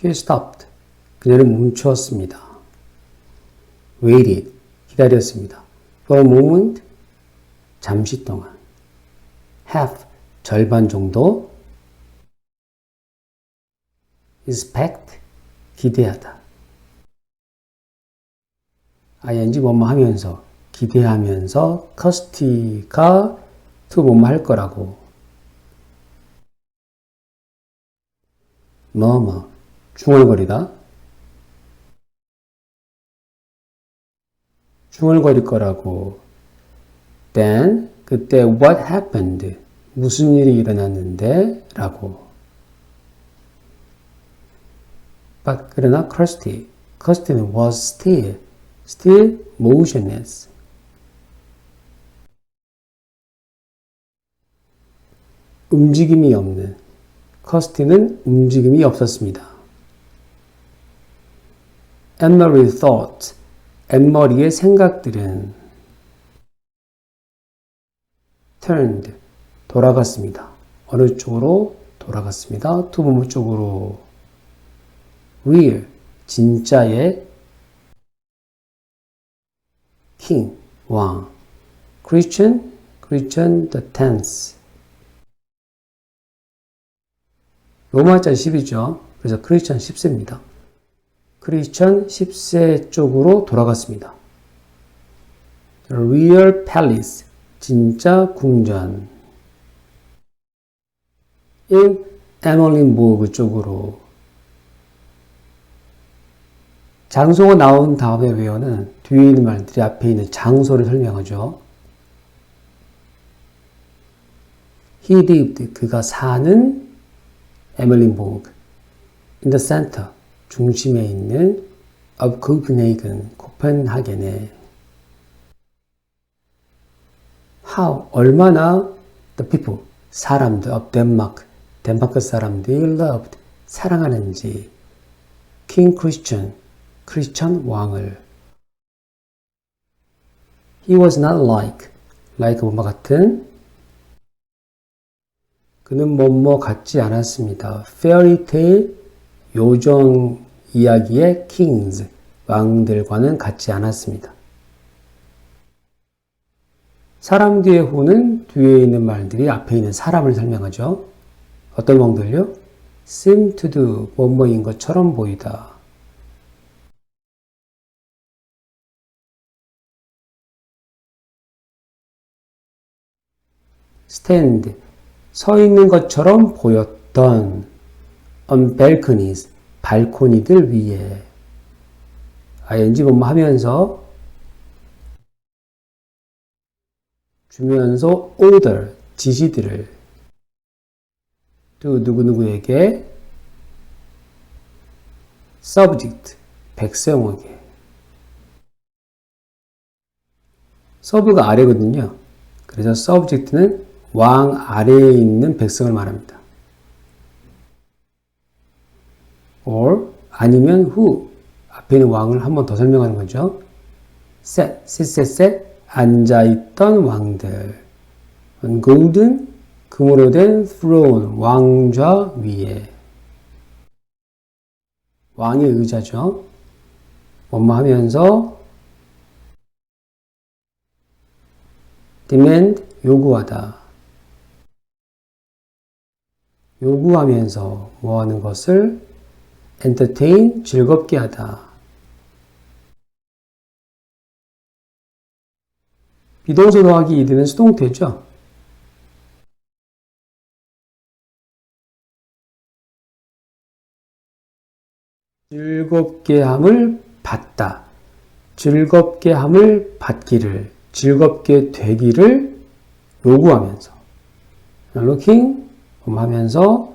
She stopped. 그녀는 멈추었습니다. Waited. 기다렸습니다. For a moment. 잠시 동안. Half. 절반 정도. Expect. 기대하다. ing 뭐뭐 하면서 기대하면서 커스티가 to 뭐뭐 할 거라고 뭐뭐 중얼거리다 중얼거릴 거라고 then 그때 what happened 무슨 일이 일어났는데 라고 but 그러나 Kirsty Kirsty는 was still still motionless 움직임이 없는 커스티는 움직임이 없었습니다. 앤머리 thought 앤머리의 생각들은 turned 돌아갔습니다. 어느 쪽으로 돌아갔습니다. 투부모 쪽으로 real 진짜의 king 왕 Christian Christian the tenth 로마자 10이죠. 그래서 크리스천 10세입니다. 크리스천 10세 쪽으로 돌아갔습니다. Real Palace, 진짜 궁전. in 에멀린보그 쪽으로. 장소가 나온 다음에 외워는 뒤에 있는 말들이 앞에 있는 장소를 설명하죠. He lived, 그가 사는 에멀린보그 in the center 중심에 있는 Copenhagen 코펜하겐에 how 얼마나 the people 사람들 of Denmark 덴마크 사람들이 loved 사랑하는지 King Christian 크리스천 왕을 He was not like like 뭐뭐 같은 그는 뭐뭐 같지 않았습니다. fairy tale 요정 이야기의 kings 왕들과는 같지 않았습니다. 사람 뒤에 후는 뒤에 있는 말들이 앞에 있는 사람을 설명하죠. 어떤 왕들요? seem to do 뭐뭐인 것처럼 보이다. stand 서 있는 것처럼 보였던 on balconies 발코니들 위에 ing 뭐뭐 하면서 주면서 order 지시들을 또 누구누구에게 subject 백성에게 서브가 아래거든요. 그래서 subject는 왕 아래에 있는 백성을 말합니다. Or 아니면 who 앞에 있는 왕을 한 번 더 설명하는 거죠. set, sit, set, set 앉아있던 왕들 golden 금으로 된 throne 왕좌 위에 왕의 의자죠. 뭐뭐 하면서 demand 요구하다 요구하면서 뭐 하는 것을 entertain 즐겁게 하다. 비동사 더하기 이드는 수동태죠. 즐겁게 함을 받다. 즐겁게 함을 받기를, 즐겁게 되기를 요구하면서. looking 하면서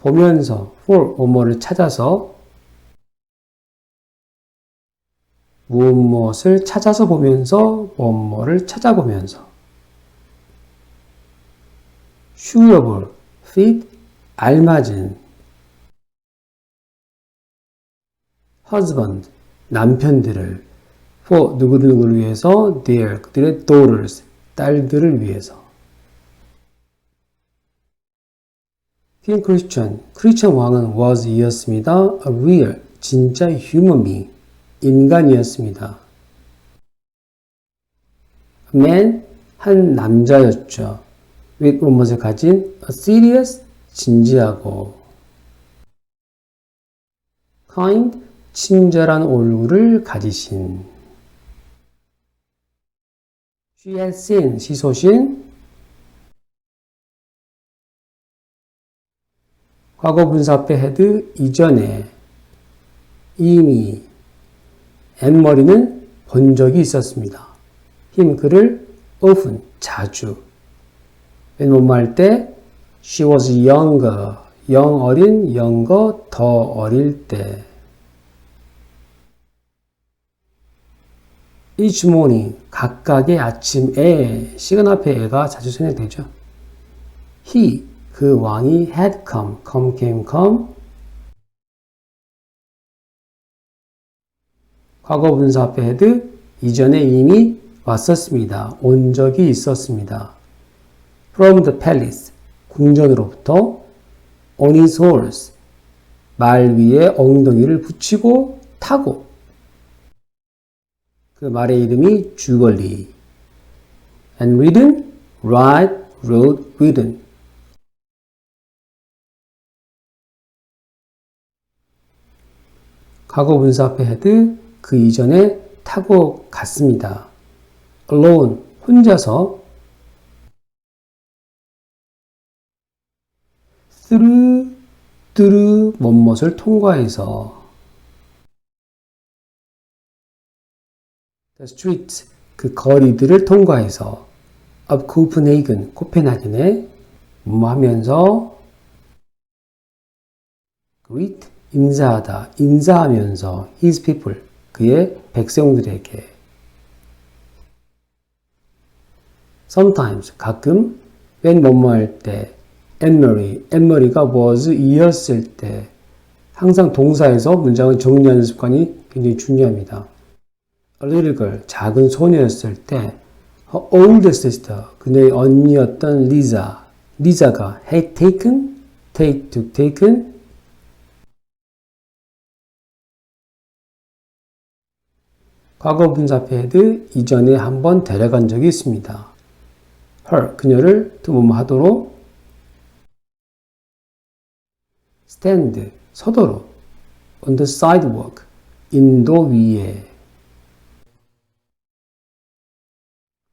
보면서 for 뭐뭐를 찾아서 무엇 무엇을 찾아서 보면서 뭐뭐를 찾아보면서 suitable, fit, 알맞은 husband, 남편들을 for 누구누구를 위해서 their, 그들의 daughters, 딸들을 위해서 킹 크리스천, 크리스천 왕은 was 이었습니다. a real, 진짜 human being, 인간이었습니다. a man, 한 남자였죠. with 무엇을 가진 a serious, 진지하고 kind, 친절한 얼굴을 가지신 She had seen, 시소신 과거 분사 앞에 had 이전에 이미 앤머리는 본 적이 있었습니다. 힘 그를 often 자주 왼몸할 때 she was younger 영 어린 younger 더 어릴 때 each morning 각각의 아침에 시간 앞에 애가 자주 생략되죠. he 그 왕이 had come come came come 과거 분사 앞에 had 이전에 이미 왔었습니다. 온 적이 있었습니다. from the palace 궁전으로부터 on his horse 말 위에 엉덩이를 붙이고 타고 그 말의 이름이 주걸리 and ridden, ride, rode, ridden 과거 분사 앞에 had 그 이전에 타고 갔습니다. alone 혼자서 through through 뭐뭇을 통과해서 the streets 그 거리들을 통과해서 of Copenhagen 코펜하겐에 뭐 하면서 greet 인사하다 인사하면서 his people 그의 백성들에게 sometimes 가끔 when 뭐뭐 할때 Anne-Marie, Anne-Marie가 was 이었을 때 항상 동사에서 문장을 정리하는 습관이 굉장히 중요합니다. A little girl, 작은 소녀였을 때 her older sister, 그녀의 언니였던 리자, 리자가 had taken, take, to taken 과거 분사 패드 이전에 한 번 데려간 적이 있습니다. her, 그녀를 두뭐 하도록 stand, 서도록 on the sidewalk, 인도 위에.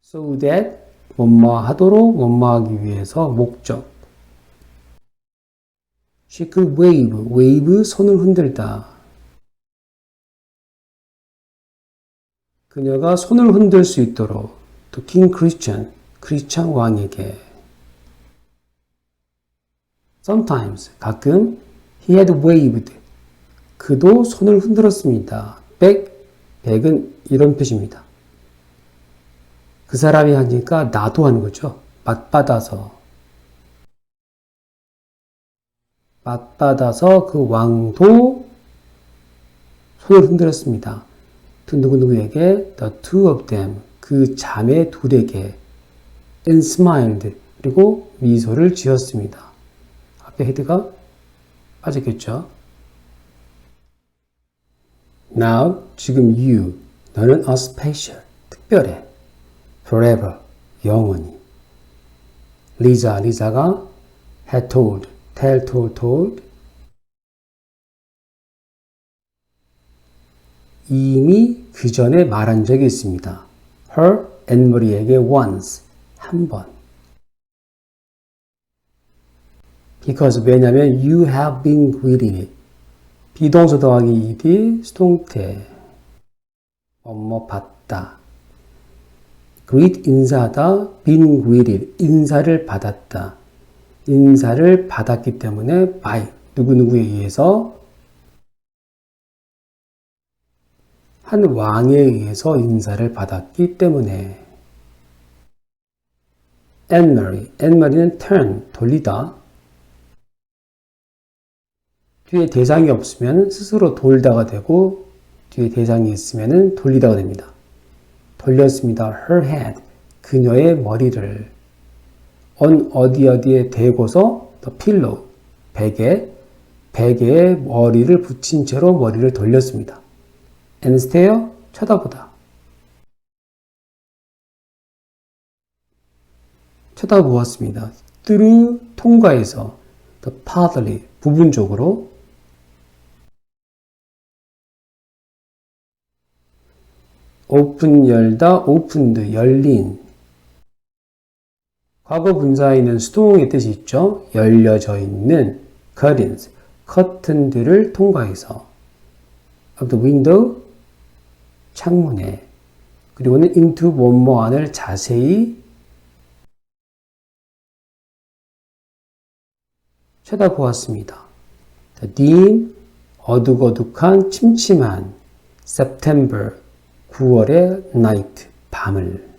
So that 뭐뭐 하도록 뭐뭐 하기 위해서 목적. She could wave, wave 손을 흔들다 그녀가 손을 흔들 수 있도록 King Christian, 크리스찬 왕에게 Sometimes, 가끔 He had waved. 그도 손을 흔들었습니다. back, back은 이런 표시입니다. 그 사람이 하니까 나도 하는 거죠. 맞받아서. 맞받아서 그 왕도 손을 흔들었습니다. 두 누구누구에게 the two of them 그 자매 둘에게 and smiled 그리고 미소를 지었습니다. 앞에 헤드가 빠졌겠죠? Now 지금 you 너는 a special 특별해 forever 영원히 리자 리자가 had told tell told told 이미 그 전에 말한 적이 있습니다. her Marie에게 once 한 번. because 왜냐면 you have been greeted 비동사 더하기 ed 수동태 뭐뭐 받다. Greet 인사하다. been greeted 인사를 받았다. 인사를 받았기 때문에 by 누구누구에 의해서 한 왕에 의해서 인사를 받았기 때문에. Anne-Marie, Anne-Marie는 turn, 돌리다. 뒤에 대상이 없으면 스스로 돌다가 되고 뒤에 대상이 있으면 돌리다가 됩니다. 돌렸습니다. Her head, 그녀의 머리를. On 어디 어디에 대고서 the pillow, 베개, 베개에 머리를 붙인 채로 머리를 돌렸습니다. And stare, 쳐다보다. 쳐다보았습니다. through, 통과해서, the partly, 부분적으로, 오픈 열다, 오픈드, 열린. 과거 분사에 있는 수동의 뜻이 있죠. 열려져 있는 curtains, 커튼들을 통과해서 of the window, 창문에 그리고는 into one more 안을 자세히 쳐다보았습니다. Dim, 어둑어둑한 침침한 September, 9월의 night, 밤을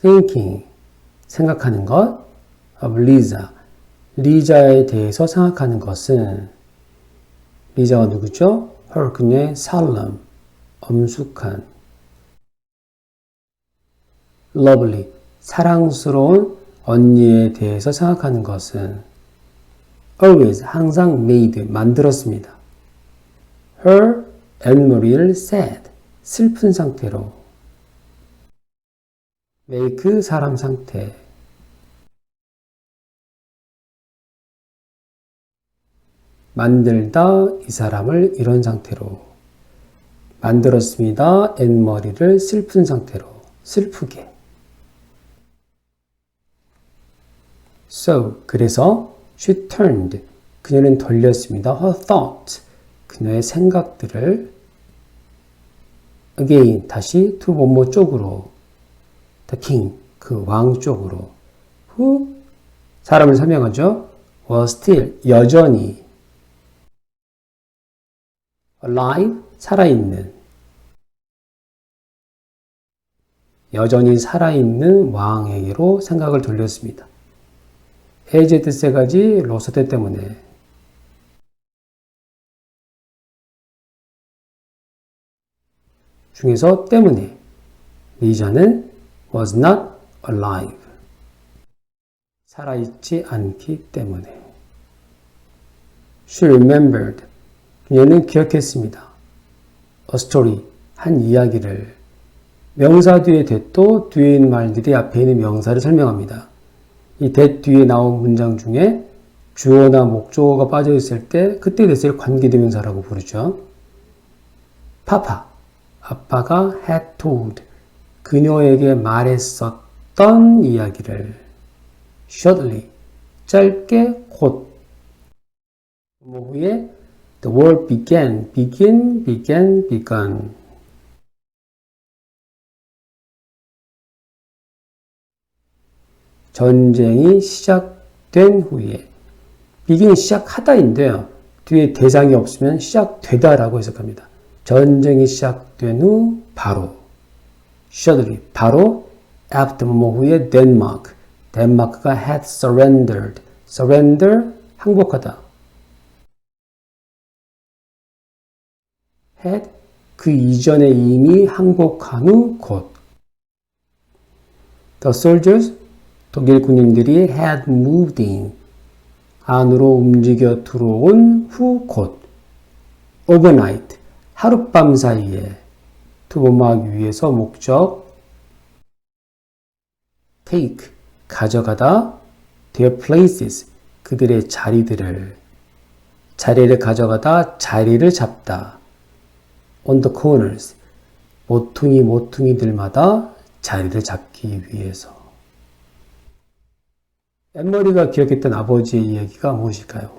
thinking, 생각하는 것 of Lisa, 리자에 대해서 생각하는 것은 리자가 누구죠? 그녀의 solemn, 엄숙한 lovely, 사랑스러운 언니에 대해서 생각하는 것은 always, 항상 made, 만들었습니다. her and Marie를 sad, 슬픈 상태로 make, 사람 상태 만들다 이 사람을 이런 상태로 만들었습니다. 앤 머리를 슬픈 상태로 슬프게 So 그래서 she turned 그녀는 돌렸습니다. her thought 그녀의 생각들을 again 다시 to 뭐뭐 쪽으로 the king 그 왕 쪽으로 who 사람을 설명하죠. was still 여전히 alive 살아있는. 여전히 살아있는 왕에게로 생각을 돌렸습니다. 에제드 세 가지 로서대 때문에. 중에서 때문에. 리자는 was not alive. 살아있지 않기 때문에. She remembered 그녀는 기억했습니다. a story 한 이야기를 명사 뒤에 대또 뒤에 있는 말들이 앞에 있는 명사를 설명합니다. 이 that 뒤에 나온 문장 중에 주어나 목적어가 빠져 있을 때 그때 됐을 관계대명사라고 부르죠. 파파 아빠가 had told 그녀에게 말했었던 이야기를 shortly 짧게 곧 뭐 후에 the war began begin began begun 전쟁이 시작된 후에 begin 시작하다인데요. 뒤에 대상이 없으면 시작되다라고 해석합니다. 전쟁이 시작된 후 바로 shortly 바로 after 뭐 후에 덴마크 덴마크가 had surrendered surrender 항복하다 had 그 이전에 이미 항복한 후 곧. The soldiers 독일 군인들이 had moved in. 안으로 움직여 들어온 후 곧. Overnight 하룻밤 사이에 투보막 위에서 목적. Take 가져가다. Their places 그들의 자리들을. 자리를 가져가다 자리를 잡다 on the corners 모퉁이 모퉁이들마다 자리를 잡기 위해서 앤머리가 기억했던 아버지의 이야기가 무엇일까요?